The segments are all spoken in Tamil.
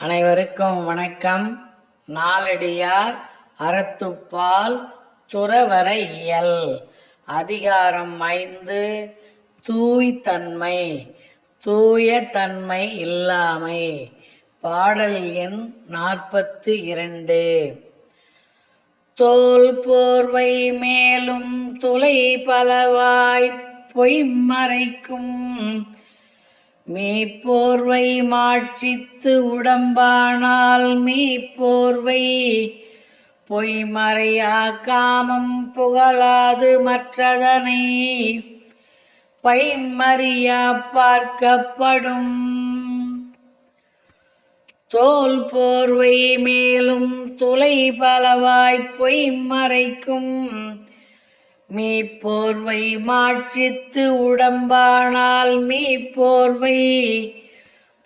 அனைவருக்கும் வணக்கம். நாலடியார் அறத்துப்பால் துறவர இயல். அதிகாரம் ஐந்து தூய்தன்மை தூய தன்மை இல்லாமை. பாடல் எண் நாற்பத்தி இரண்டு. தோல் போர்வை மேலும் துளை பலவாய் பொய்மறைக்கும் மீப்போர்வை மாட்சித்து உடம்பானால் மீப்போர்வை. பொய்மறையா காமம் புகழாது மற்றதனை. பைமறியா பார்க்கப்படும். தோல் போர்வை மேலும் துளை பலவாய் பொய்மறைக்கும். மீ போர்வை மாட்சித்து உடம்பானால் மீ போர்வை.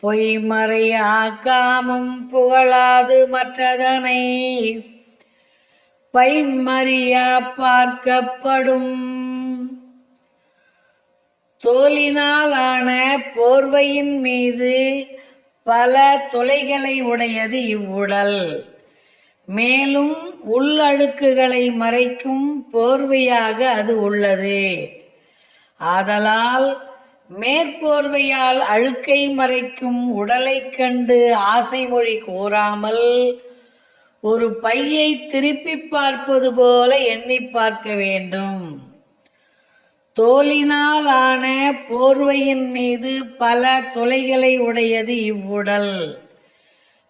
பொய்மறையா காமம் புகழாது மற்றதனை. பைமறியா பார்க்கப்படும். தோலினாலான போர்வையின் மீது பல துளைகளை உடையது இவ்வுடல். மேலும் உள்ளழுக்குகளை மறைக்கும் போர்வையாக அது உள்ளது. ஆதலால் மேற்போர்வையால் அழுக்கை மறைக்கும் உடலைக் கண்டு ஆசை மொழி கூறாமல் ஒரு பையை திருப்பி பார்ப்பது போல எண்ணி பார்க்க வேண்டும். தோலினால் ஆன போர்வையின் மீது பல துளைகளை உடையது இவ்வுடல்.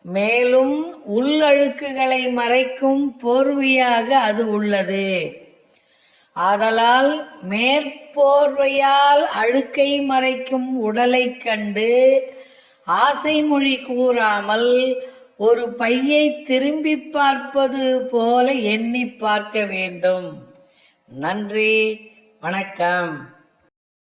மேலும் உள்ளழுக்குகளை மறைக்கும் போர்வையாக அது உள்ளது. ஆதலால் மேற்போர்வையால் அழுக்கை மறைக்கும் உடலைக் கண்டு ஆசை மொழி கூறாமல் ஒரு பையை திரும்பி பார்ப்பது போல எண்ணி பார்க்க வேண்டும். நன்றி. வணக்கம்.